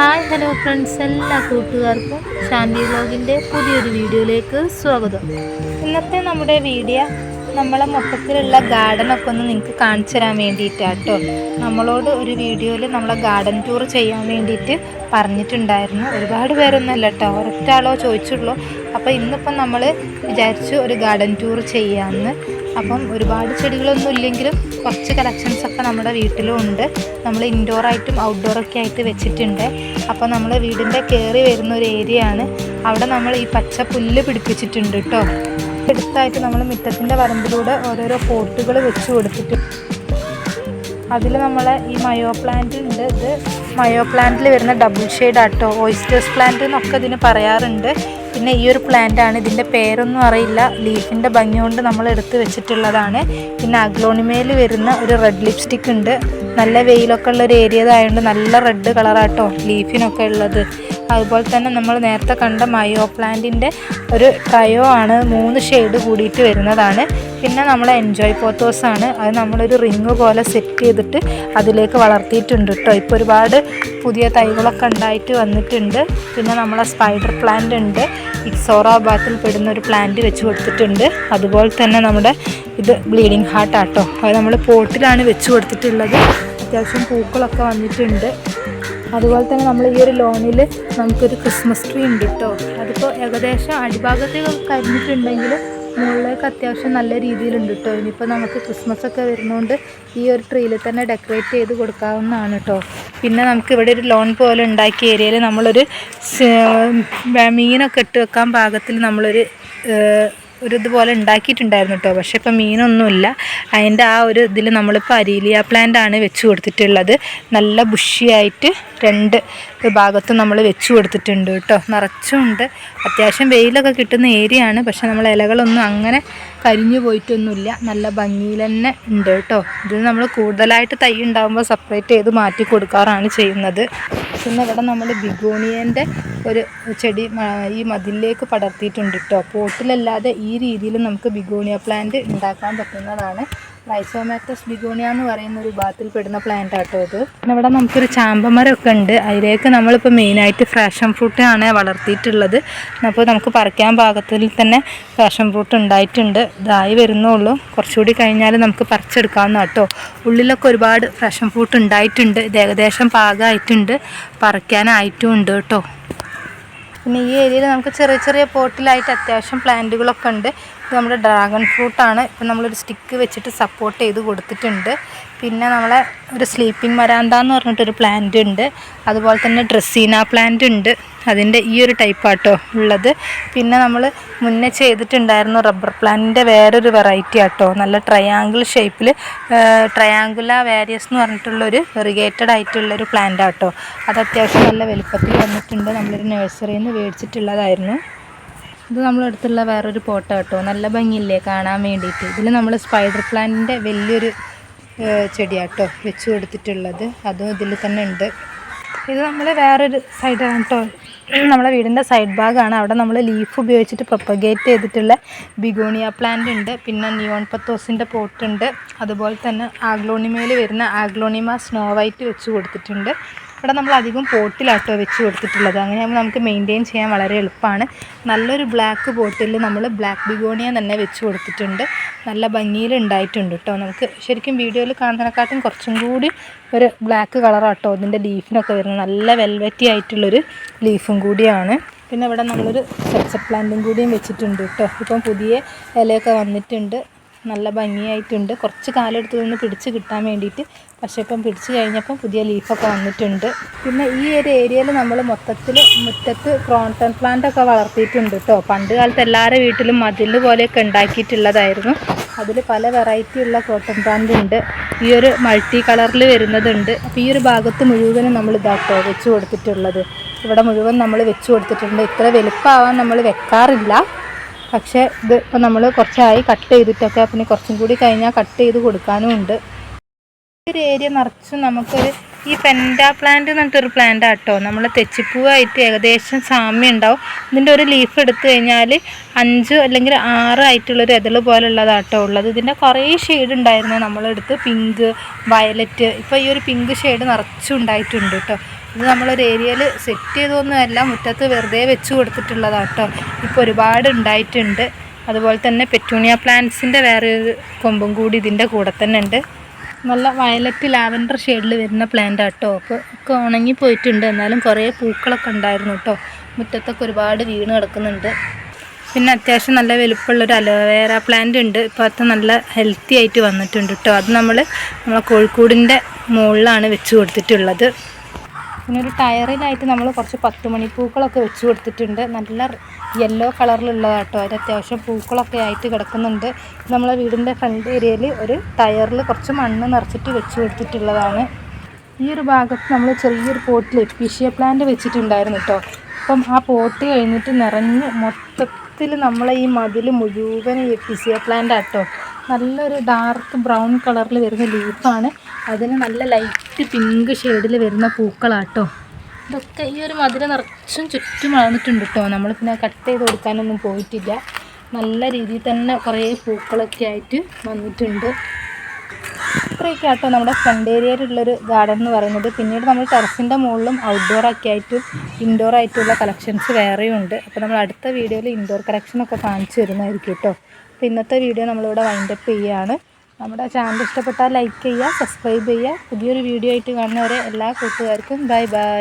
Hi hello friends എല്ലാ കൂട്ടുകാർക്കും ശാന്തി വ്ലോഗിന്റെ പുതിയൊരു വീഡിയോയിലേക്ക് സ്വാഗതം. ഇന്നത്തെ നമ്മുടെ വീഡിയോ നമ്മളെ മൊത്തത്തിലുള്ള ഗാർഡനൊക്കെ ഒന്ന് നിങ്ങൾക്ക് കാണിച്ചു തരാൻ വേണ്ടിയിട്ടാട്ടോ നമ്മളോട് ഒരു വീഡിയോയിൽ നമ്മളെ ഗാർഡൻ ടൂർ ചെയ്യാൻ വേണ്ടിയിട്ട് പറഞ്ഞിട്ടുണ്ടായിരുന്നു. ഒരുപാട് പേരൊന്നുമല്ല കേട്ടോ ഒരൊറ്റ ആളോ ചോദിച്ചുള്ളൂ. അപ്പോൾ ഇന്നിപ്പം നമ്മൾ വിചാരിച്ചു ഒരു ഗാർഡൻ ടൂർ ചെയ്യാമെന്ന്. അപ്പം ഒരുപാട് ചെടികളൊന്നും ഇല്ലെങ്കിലും കുറച്ച് കളക്ഷൻസ് ഒക്കെ നമ്മുടെ വീട്ടിലും ഉണ്ട്. നമ്മൾ ഇൻഡോറായിട്ടും ഔട്ട്ഡോറൊക്കെ ആയിട്ട് വെച്ചിട്ടുണ്ട്. അപ്പോൾ നമ്മൾ വീടിന്റെ കയറി വരുന്ന ഒരു ഏരിയ ആണ്. അവിടെ നമ്മൾ ഈ പച്ച പുല്ല് പിടിപ്പിച്ചിട്ടുണ്ട് കേട്ടോ എടുത്തായിട്ട് നമ്മൾ മുറ്റത്തിന്റെ വരമ്പിലൂടെ ഓരോരോ പോട്ടുകൾ വെച്ച് കൊടുത്തിട്ട് അതിൽ നമ്മൾ ഈ മയോ പ്ലാന്റ് ഉണ്ട്. ഇത് മയോ പ്ലാന്റിൽ വരുന്ന ഡബിൾ ഷെയ്ഡ് ആട്ടോ ഓയിസ്റ്റേഴ്സ് പ്ലാന്റ് എന്നൊക്കെ ഇതിന് പറയാറുണ്ട്. പിന്നെ ഈ ഒരു പ്ലാന്റ് ആണ് ഇതിന്റെ പേരൊന്നും അറിയില്ല. ലീഫിന്റെ ഭംഗി കൊണ്ട് നമ്മൾ എടുത്ത് വെച്ചിട്ടുള്ളതാണ്. പിന്നെ അഗ്ലോണിമയിൽ വരുന്ന ഒരു റെഡ് ലിപ്സ്റ്റിക് ഉണ്ട്. നല്ല വെയിലൊക്കെ ഉള്ള ഒരു ഏരിയ ആയതുകൊണ്ട് നല്ല റെഡ് കളറാട്ടോ ലീഫിനൊക്കെ ഉള്ളത്. അതുപോലെ തന്നെ നമ്മൾ നേരത്തെ കണ്ട മയോ പ്ലാന്റിന്റെ ഒരു ട്രയോ ആണ്. മൂന്ന് ഷെയ്ഡ് കൂടിയിട്ട് വരുന്നതാണ്. പിന്നെ നമ്മൾ എൻജോയ് ആണ്. അത് നമ്മളൊരു റിങ് പോലെ സെറ്റ് ചെയ്തിട്ട് അതിലേക്ക് വളർത്തിയിട്ടുണ്ട് കേട്ടോ ഇപ്പോൾ ഒരുപാട് പുതിയ തൈകളൊക്കെ ഉണ്ടായിട്ട് വന്നിട്ടുണ്ട്. പിന്നെ നമ്മളെ സ്പൈഡർ പ്ലാന്റ് ഉണ്ട്. ഇക്സോറാബാത്തിൽ പെടുന്ന ഒരു പ്ലാന്റ് വെച്ച് കൊടുത്തിട്ടുണ്ട്. അതുപോലെ തന്നെ നമ്മുടെ ഇത് ബ്ലീഡിങ് ഹാർട്ട് ആട്ടോ. അത് നമ്മൾ പോട്ടിലാണ് വെച്ച് കൊടുത്തിട്ടുള്ളത്. അത്യാവശ്യം പൂക്കളൊക്കെ വന്നിട്ടുണ്ട്. അതുപോലെ തന്നെ നമ്മൾ ഈ ഒരു ലോണിൽ നമുക്കൊരു ക്രിസ്മസ് ട്രീ ഉണ്ട് കേട്ടോ അതിപ്പോൾ ഏകദേശം അടിഭാഗത്തേക്ക് കരിഞ്ഞിട്ടുണ്ടെങ്കിൽ മുകളിലേക്ക് അത്യാവശ്യം നല്ല രീതിയിലുണ്ട് കേട്ടോ ഇനിയിപ്പോൾ നമുക്ക് ക്രിസ്മസ് ഒക്കെ വരുന്നതുകൊണ്ട് ഈ ഒരു ട്രീയിൽ തന്നെ ഡെക്കറേറ്റ് ചെയ്ത് കൊടുക്കാവുന്നതാണ് കേട്ടോ പിന്നെ നമുക്ക് ഇവിടെ ഒരു ലോൺ പോലെ ഉണ്ടാക്കിയ ഏരിയയിൽ നമ്മളൊരു മീനൊക്കെ ഇട്ട് വെക്കാൻ പാകത്തിൽ നമ്മളൊരു ഒരു ഇതുപോലെ ഉണ്ടാക്കിയിട്ടുണ്ടായിരുന്നു കേട്ടോ പക്ഷെ ഇപ്പം മീനൊന്നുമില്ല. അതിന്റെ ആ ഒരു ഇതിൽ നമ്മളിപ്പോൾ അരീലിയ പ്ലാന്റ് ആണ് വെച്ച് കൊടുത്തിട്ടുള്ളത്. നല്ല ബുഷിയായിട്ട് രണ്ട് ഭാഗത്തും നമ്മൾ വെച്ചു കൊടുത്തിട്ടുണ്ട് കേട്ടോ. നിറച്ചുണ്ട്. അത്യാവശ്യം വെയിലൊക്കെ കിട്ടുന്ന ഏരിയ ആണ്. പക്ഷെ നമ്മൾ ഇലകളൊന്നും അങ്ങനെ കരിഞ്ഞു പോയിട്ടൊന്നുമില്ല. നല്ല ഭംഗിയിൽ തന്നെ ഉണ്ട് കേട്ടോ. ഇത് നമ്മൾ കൂടുതലായിട്ട് തൈ ഉണ്ടാകുമ്പോൾ സെപ്പറേറ്റ് ചെയ്ത് മാറ്റി കൊടുക്കാറാണ് ചെയ്യുന്നത്. പിന്നെ ഇവിടെ നമ്മൾ ബിഗോണിയന്റെ ഒരു ചെടി ഈ മതിലേക്ക് പടർത്തിയിട്ടുണ്ട് കേട്ടോ. പോട്ടിലല്ലാതെ ഈ രീതിയിൽ നമുക്ക് ബിഗോണിയ പ്ലാന്റ് ഉണ്ടാക്കാൻ പറ്റുന്നതാണ്. റൈസോമാറ്റസ് ബിഗോണിയ എന്ന് പറയുന്ന ഒരു വിഭാഗത്തിൽ പെടുന്ന പ്ലാന്റ് ആട്ടോ ഇത്. ഇവിടെ നമുക്കൊരു ചാമ്പമരമൊക്കെ ഉണ്ട്. അതിലേക്ക് നമ്മളിപ്പോൾ മെയിനായിട്ട് ഫ്രാഷൻ ഫ്രൂട്ട് ആണ് വളർത്തിയിട്ടുള്ളത്. അപ്പോൾ നമുക്ക് പറിക്കാൻ പാകത്തിൽ തന്നെ ഫ്രാഷൻ ഫ്രൂട്ട് ഉണ്ടായിട്ടുണ്ട്. ഇതായി വരുന്നുള്ളൂ. കുറച്ചുകൂടി കഴിഞ്ഞാൽ നമുക്ക് പറിച്ചെടുക്കാവുന്ന കേട്ടോ ഉള്ളിലൊക്കെ ഒരുപാട് ഫ്രാഷൻ ഫ്രൂട്ട് ഉണ്ടായിട്ടുണ്ട്. ഇത് ഏകദേശം പാകമായിട്ടുണ്ട് പറിക്കാനായിട്ടും ഉണ്ട് കേട്ടോ. പിന്നെ ഈ ഏരിയയിൽ നമുക്ക് ചെറിയ ചെറിയ പോട്ടിലായിട്ട് അത്യാവശ്യം പ്ലാന്റുകളൊക്കെ ഉണ്ട്. ഇത് നമ്മുടെ ഡ്രാഗൺ ഫ്രൂട്ടാണ് ഇപ്പം നമ്മളൊരു സ്റ്റിക്ക് വെച്ചിട്ട് സപ്പോർട്ട് ചെയ്ത് കൊടുത്തിട്ടുണ്ട്. പിന്നെ നമ്മളെ ഒരു സ്ലീപ്പിംഗ് മരാന്ത എന്ന് പറഞ്ഞിട്ടൊരു പ്ലാന്റ് ഉണ്ട്. അതുപോലെ തന്നെ ഡ്രസ്സീന പ്ലാന്റ് ഉണ്ട്. അതിന്റെ ഈ ഒരു ടൈപ്പാട്ടോ ഉള്ളത്. പിന്നെ നമ്മൾ മുന്നേ ചെയ്തിട്ടുണ്ടായിരുന്നു റബ്ബർ പ്ലാന്റിന്റെ വേറൊരു വെറൈറ്റി ആട്ടോ. നല്ല ട്രയാങ്കിൾ ഷേപ്പിൽ ട്രയാങ്കുല വാരിയസ് എന്ന് പറഞ്ഞിട്ടുള്ളൊരു വെറിഗേറ്റഡ് ആയിട്ടുള്ളൊരു പ്ലാന്റ് ആട്ടോ. അത് അത്യാവശ്യം നല്ല വലുപ്പത്തിൽ വന്നിട്ടുണ്ട്. നമ്മളൊരു നഴ്സറിയിൽ നിന്ന് മേടിച്ചിട്ടുള്ളതായിരുന്നു. ഇത് നമ്മളെടുത്തുള്ള വേറൊരു പോട്ട കേട്ടോ. നല്ല ഭംഗിയില്ലേ കാണാൻ വേണ്ടിയിട്ട്. ഇതിൽ നമ്മൾ സ്പൈഡർ പ്ലാന്റിന്റെ വലിയൊരു ചെടിയാട്ടോ വെച്ച് കൊടുത്തിട്ടുള്ളത്. അതും ഇതിൽ തന്നെ ഉണ്ട്. ഇത് നമ്മൾ വേറൊരു സൈഡാണ് കേട്ടോ. നമ്മളെ വീടിന്റെ സൈഡ് ഭാഗമാണ് അവിടെ നമ്മൾ ലീഫ് ഉപയോഗിച്ചിട്ട് പ്രൊപ്പഗേറ്റ് ചെയ്തിട്ടുള്ള ബിഗോണിയ പ്ലാന്റ് ഉണ്ട്. പിന്നെ നിയോൺ പത്തോസിന്റെ പോട്ടുണ്ട് അതുപോലെ തന്നെ ആഗ്ലോണിമയിൽ വരുന്ന ആഗ്ലോണിമ സ്നോ വൈറ്റ് വെച്ച് കൊടുത്തിട്ടുണ്ട്. ഇവിടെ നമ്മൾ അധികം പോട്ടിലാട്ടോ വെച്ച് കൊടുത്തിട്ടുള്ളത്. അങ്ങനെയാകുമ്പോൾ നമുക്ക് മെയിന്റെയിൻ ചെയ്യാൻ വളരെ എളുപ്പമാണ്. നല്ലൊരു ബ്ലാക്ക് പോട്ടിൽ നമ്മൾ ബ്ലാക്ക് ബിഗോണിയ തന്നെ വെച്ച് കൊടുത്തിട്ടുണ്ട്. നല്ല ഭംഗിയിൽ ഉണ്ടായിട്ടുണ്ട് കേട്ടോ നമുക്ക് ശരിക്കും വീഡിയോയിൽ കാണുന്നതിനെക്കാട്ടും കുറച്ചും കൂടി ഒരു ബ്ലാക്ക് കളറാട്ടോ ഇതിന്റെ ലീഫിനൊക്കെ വരുന്നത്. നല്ല വെൽവെറ്റി ആയിട്ടുള്ളൊരു ലീഫും കൂടിയാണ്. പിന്നെ ഇവിടെ നമ്മളൊരു സെക്സപ്പ് പ്ലാന്റും കൂടിയും വെച്ചിട്ടുണ്ട് കേട്ടോ ഇപ്പം പുതിയ ഇലയൊക്കെ വന്നിട്ടുണ്ട്. നല്ല ഭംഗിയായിട്ടുണ്ട്. കുറച്ച് കാലെടുത്ത് നിന്ന് പിടിച്ച് കിട്ടാൻ വേണ്ടിയിട്ട്. പക്ഷേ ഇപ്പം പിടിച്ച് കഴിഞ്ഞപ്പം പുതിയ ലീഫൊക്കെ വന്നിട്ടുണ്ട്. പിന്നെ ഈ ഒരു ഏരിയയിൽ നമ്മൾ മൊത്തത്തിൽ മുറ്റത്ത് ക്രോൺട്ടൺ പ്ലാന്റ് ഒക്കെ വളർത്തിയിട്ടുണ്ട് കേട്ടോ പണ്ട് കാലത്ത് എല്ലാവരുടെ വീട്ടിലും മതിൽ പോലെയൊക്കെ ഉണ്ടാക്കിയിട്ടുള്ളതായിരുന്നു. അതിൽ പല വെറൈറ്റി ഉള്ള പ്ലാന്റ് ഉണ്ട്. ഈ ഒരു മൾട്ടി കളറിൽ വരുന്നതുണ്ട്. അപ്പോൾ ഈ ഒരു ഭാഗത്ത് മുഴുവനും നമ്മൾ ഇതാട്ടോ വെച്ച് കൊടുത്തിട്ടുള്ളത്. ഇവിടെ മുഴുവൻ നമ്മൾ വെച്ച് കൊടുത്തിട്ടുണ്ട്. ഇത്ര വലുപ്പമാവാൻ നമ്മൾ വെക്കാറില്ല. പക്ഷേ ഇത് ഇപ്പം നമ്മൾ കുറച്ചായി കട്ട് ചെയ്തിട്ടൊക്കെ പിന്നെ കുറച്ചും കൂടി കഴിഞ്ഞാൽ കട്ട് ചെയ്ത് കൊടുക്കാനും ഉണ്ട്. ഒരു ഏരിയ നിറച്ചും നമുക്കൊരു ഈ പെൻഡ പ്ലാന്റ് എന്ന് പറഞ്ഞിട്ടൊരു പ്ലാന്റ് ആട്ടോ. നമ്മൾ തെച്ചിപ്പൂവായിട്ട് ഏകദേശം സാമ്യം ഉണ്ടാവും. ഇതിന്റെ ഒരു ലീഫ് എടുത്തു കഴിഞ്ഞാൽ അഞ്ച് അല്ലെങ്കിൽ ആറ് ആയിട്ടുള്ളൊരു എതൾ പോലുള്ളതാട്ടോ ഉള്ളത്. ഇതിന്റെ കുറേ ഷെയ്ഡ് ഉണ്ടായിരുന്നു നമ്മളെടുത്ത്. പിങ്ക് വയലറ്റ് ഇപ്പോൾ ഈ ഒരു പിങ്ക് ഷെയ്ഡ് നിറച്ചും ഉണ്ടായിട്ടുണ്ട് കേട്ടോ ഇത് നമ്മളൊരു ഏരിയയിൽ സെറ്റ് ചെയ്തൊന്നുമല്ല മുറ്റത്ത് വെറുതെ വെച്ച് കൊടുത്തിട്ടുള്ളതാണ് കേട്ടോ ഇപ്പോൾ ഒരുപാട് ഉണ്ടായിട്ടുണ്ട്. അതുപോലെ തന്നെ പെറ്റൂണിയ പ്ലാന്റ്സിന്റെ വേറെ ഒരു കൊമ്പും കൂടി ഇതിന്റെ കൂടെ തന്നെ ഉണ്ട്. നല്ല വയലറ്റ് ലാവൻഡർ ഷെയ്ഡിൽ വരുന്ന പ്ലാന്റ് ആട്ടോ അപ്പോൾ ഒക്കെ ഉണങ്ങി പോയിട്ടുണ്ട്. എന്നാലും കുറേ പൂക്കളൊക്കെ ഉണ്ടായിരുന്നു കേട്ടോ മുറ്റത്തൊക്കെ ഒരുപാട് വീണ് കിടക്കുന്നുണ്ട്. പിന്നെ അത്യാവശ്യം നല്ല വലുപ്പമുള്ളൊരു അലോവേറ പ്ലാന്റ് ഉണ്ട്. ഇപ്പോൾ അത് നല്ല ഹെൽത്തി ആയിട്ട് വന്നിട്ടുണ്ട് കേട്ടോ അത് നമ്മൾ നമ്മളെ കോഴിക്കോടിന്റെ മുകളിലാണ് വെച്ച് കൊടുത്തിട്ടുള്ളത്. പിന്നെ ഒരു ടയറിലായിട്ട് നമ്മൾ കുറച്ച് പത്ത് മണിപ്പൂക്കളൊക്കെ വെച്ച് കൊടുത്തിട്ടുണ്ട്. നല്ല യെല്ലോ കളറിലുള്ളതാട്ടോ. അതിൽ അത്യാവശ്യം പൂക്കളൊക്കെ ആയിട്ട് കിടക്കുന്നുണ്ട്. നമ്മളെ വീടിന്റെ ഫ്രണ്ട് ഏരിയയിൽ ഒരു ടയറിൽ കുറച്ച് മണ്ണ് നിറച്ചിട്ട് വെച്ച് കൊടുത്തിട്ടുള്ളതാണ്. ഈ ഒരു ഭാഗത്ത് നമ്മൾ ചെറിയൊരു പോട്ടിൽ എപ്പീഷ്യ പ്ലാന്റ് വെച്ചിട്ടുണ്ടായിരുന്നു കേട്ടോ അപ്പം ആ പോട്ട് കഴിഞ്ഞിട്ട് നിറഞ്ഞ് മൊത്തത്തിൽ നമ്മളെ ഈ മതിൽ മുഴുവൻ എപ്പീഷ്യ പ്ലാന്റ് ആട്ടോ നല്ലൊരു ഡാർക്ക് ബ്രൗൺ കളറിൽ വരുന്ന ലീഫാണ് അതിന് നല്ല ലൈറ്റ് പിങ്ക് ഷെയ്ഡിൽ വരുന്ന പൂക്കളാട്ടോ. ഇതൊക്കെ ഈ ഒരു മധുര നിറച്ചും ചുറ്റും വളർന്നിട്ടുണ്ട് കേട്ടോ നമ്മൾ പിന്നെ കട്ട് ചെയ്ത് കൊടുക്കാനൊന്നും പോയിട്ടില്ല. നല്ല രീതിയിൽ തന്നെ കുറേ പൂക്കളൊക്കെ ആയിട്ട് വന്നിട്ടുണ്ട്. ഇത്രയൊക്കെ ആട്ടോ നമ്മുടെ ഫ്രണ്ട് ഏരിയയിലുള്ളൊരു ഗാർഡൻ എന്ന് പറയുന്നത്. പിന്നീട് നമ്മൾ ടെറസിന്റെ മുകളിലും ഔട്ട്ഡോർ ഒക്കെ ആയിട്ടും ഇൻഡോർ ആയിട്ടുള്ള കളക്ഷൻസ് വേറെയും ഉണ്ട്. അപ്പോൾ നമ്മൾ അടുത്ത വീഡിയോയിൽ ഇൻഡോർ കളക്ഷനൊക്കെ കാണിച്ചു തരുന്നതായിരിക്കും കേട്ടോ അപ്പോൾ ഇന്നത്തെ വീഡിയോ നമ്മളിവിടെ വൈൻഡപ്പ് ചെയ്യുകയാണ് നമ്മുടെ ചാനൽ ഇഷ്ടപ്പെട്ടാൽ ലൈക്ക് ചെയ്യുക സബ്സ്ക്രൈബ് ചെയ്യുക. പുതിയൊരു വീഡിയോ ആയിട്ട് കാണുന്നവരെ എല്ലാ കൂട്ടുകാർക്കും ബൈ ബൈ